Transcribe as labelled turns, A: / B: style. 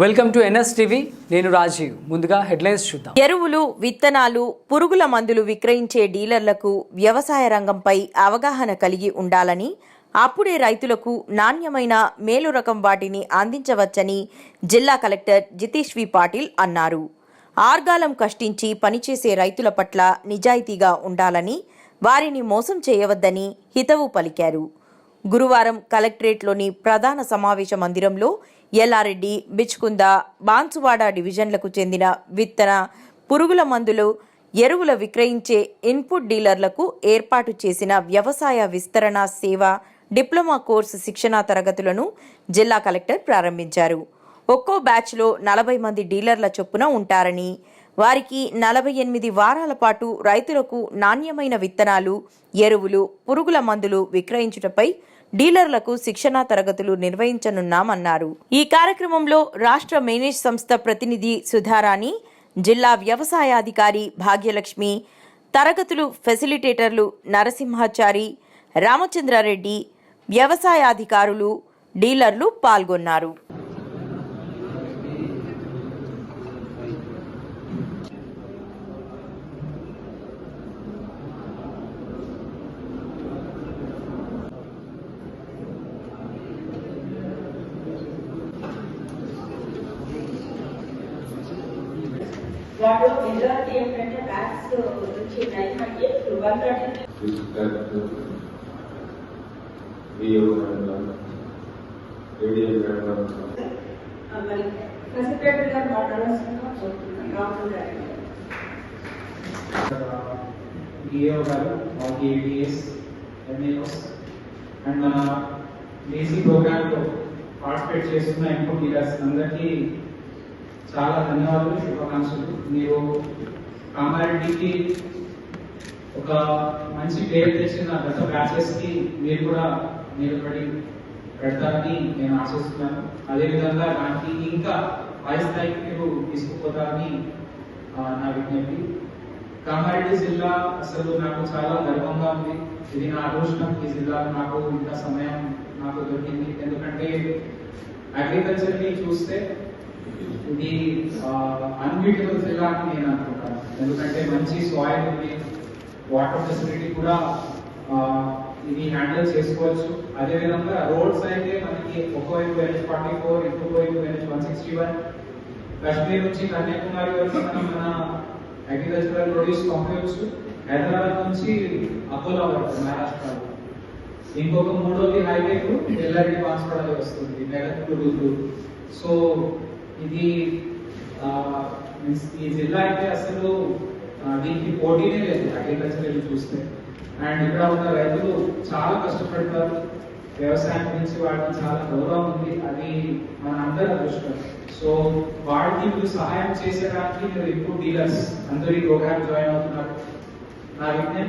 A: Welcome to NS TV. నేను రాజీవ్. ముందుగా headlines చూద్దాం.
B: ఎరువులు విత్తనాలు పురుగుల మందులు విక్రయించే డీలర్లకు వ్యవసాయ రంగంపై అవగాహన కలిగి ఉండాలని అప్పుడే రైతులకు నాణ్యమైన మేలు రకం వాటిని అందించవచ్చని జిల్లా కలెక్టర్ జితేష్ వి పాటిల్ అన్నారు. ఆర్గాలం కష్టించి పనిచేసే రైతుల పట్ల నిజాయితీగా ఉండాలని వారిని మోసం చేయవద్దని హితవు పలికారు. గురువారం కలెక్టరేట్లోని ప్రధాన సమావేశ మందిరంలో ఎల్లారెడ్డి బిచ్కుంద బాన్సువాడ డివిజన్లకు చెందిన విత్తన పురుగుల మందులు ఎరువుల విక్రయించే ఇన్పుట్ డీలర్లకు ఏర్పాటు చేసిన వ్యవసాయ విస్తరణ సేవ డిప్లొమా కోర్సు శిక్షణా తరగతులను జిల్లా కలెక్టర్ ప్రారంభించారు. ఒక్కో బ్యాచ్లో నలభై మంది డీలర్ల చొప్పున ఉంటారని వారికి నలభై ఎనిమిది వారాల పాటు రైతులకు నాణ్యమైన విత్తనాలు ఎరువులు పురుగుల మందులు విక్రయించుటపై డీలర్లకు శిక్షణా తరగతులు నిర్వహించనున్నామన్నారు. ఈ కార్యక్రమంలో రాష్ట్ర మేనేజ్ సంస్థ ప్రతినిధి సుధారాణి జిల్లా వ్యవసాయాధికారి భాగ్యలక్ష్మి తరగతులు ఫెసిలిటేటర్లు నరసింహాచారి రామచంద్రారెడ్డి వ్యవసాయాధికారులు డీలర్లు పాల్గొన్నారు.
C: వాటిలో మెజారిటీ ఏంటంటే బ్యాగ్స్ నుంచి నైన్ మనకి వన్ థర్టీ మరి ప్రెసిడెంట్ గారు మాట్లాడాల్సిందిగా కోరుతున్నాను రాహుల్ గారు.
D: డిఏఓ గారు మాకు ఏడిఎస్ ఎంఏఓస్ అండ్ మన బేసీ ప్రోగ్రామ్లో పార్టిసిపేట్ చేస్తున్న డీలర్స్ అందరికీ చాలా ధన్యవాదాలు శుభాకాంక్షలు. మీరు కామారెడ్డికి ఒక మంచి పేరు తెచ్చిన గత బ్యాచెస్కి మీరు కూడా నిలబడి పెడతారని నేను ఆశిస్తున్నాను. అదేవిధంగా దానికి ఇంకా పై స్థాయికి మీరు తీసుకుపోతారని నా విజ్ఞప్తి. కామారెడ్డి జిల్లా అసలు నాకు చాలా గర్వంగా ఉంది. ఇది నా అదృష్టం. ఈ జిల్లా నాకు ఇంత సమయం నాకు దొరికింది. ఎందుకంటే అగ్రికల్చర్ని చూస్తే ఇది అన్బీటబుల్ జిల్లా అని నేను అనుకుంటాను. ఎందుకంటే మంచి సాయిల్ ఉంది వాటర్ ఫెసిలిటీ కూడా ఇది హ్యాండిల్ చేసుకోవచ్చు. అదేవిధంగా రోడ్స్ అయితే మనకి ఒకవైపు ఎన్హెచ్ ఫార్టీ ఫోర్ ఇంకోవైపు NH one sixty one Kashmir నుంచి కన్యాకుమారి వరకు మనం మన అగ్రికల్చరల్ ప్రొడ్యూస్ పంపించవచ్చు హైదరాబాద్ నుంచి అకోలా వరకు మహారాష్ట్ర ఇంకొక మూడోది హైవే కు ఎల్ఆర్డి బాన్స్వాడలో వస్తుంది మెగా సో ఇది ఆ, ఈ జిల్లా అయితే అసలు దీనికి పోటీనే లేదు అగ్రికల్చర్ చూస్తే. అండ్ ఇక్కడ ఉన్న రైతులు చాలా కష్టపడతారు. వ్యవసాయం గురించి వాళ్ళకి చాలా గౌరవం ఉంది. అది మన అందరి అదృష్టం. సో వాళ్ళకి మీరు సహాయం చేసేదానికి మీరు ఇప్పుడు డీలర్స్ అందరూ ఈ ప్రోగ్రామ్ జాయిన్ అవుతున్నారు. నా విజ్ఞప్తి